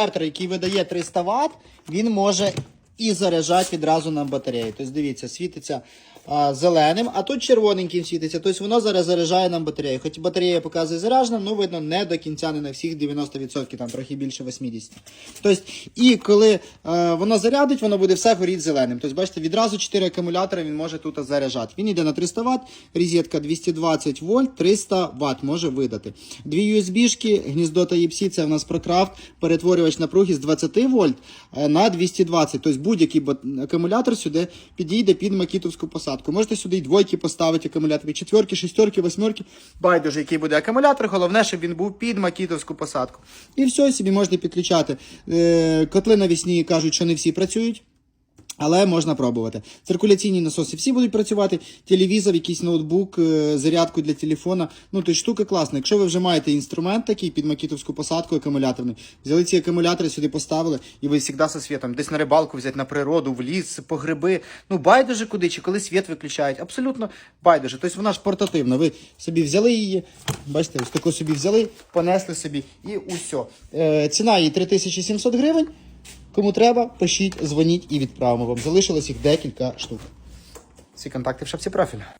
Інвертор, який видає 300 Вт, він може і заряджати відразу на батареї. Тобто, дивіться, світиться а, зеленим, а тут червоненьким світиться. Тобто воно зараз заряджає нам батарею. Хоч батарея показує заряджена, ну видно не до кінця, не на всіх 90%, там трохи більше 80%. Тобто, і коли е, воно зарядить, воно буде все горіти зеленим. Тобто, бачите, відразу 4 акумулятори він може тут заряджати. Він йде на 300 Вт, розетка 220 вольт, 300 Вт може видати. Дві USB-шки, гніздо та Type-C, це в нас прокрафт, перетворювач напруги з 20 вольт е, на 220. Тобто будь-який бо акумулятор сюди підійде під макітовську посадку. Можете сюди й двойки поставити акумулятори, четверки, шістерки, восьмерки. Байдуже, який буде акумулятор. Головне, щоб він був під макітовську посадку. І все, собі можна підключати. Е, Котли навісні кажуть, що не всі працюють. Але можна пробувати. Циркуляційні насоси всі будуть працювати. Телевізор, якийсь ноутбук, е, зарядку для телефона. Ну, то штука класна. Якщо ви вже маєте інструмент такий під макітовську посадку акумуляторний, взяли ці акумулятори сюди поставили, і ви завжди зі світом. Десь на рибалку взяти, на природу, в ліс, по гриби. Ну, байдуже куди, чи коли світ виключають. Абсолютно байдуже. Тобто вона ж портативна. Ви собі взяли її, бачите, ось таку собі взяли, понесли собі і усе. Е, ціна її 3700 гривень. Кому треба, пишіть, дзвоніть і відправимо вам. Залишилось їх декілька штук. Всі контакти в шапці профіля.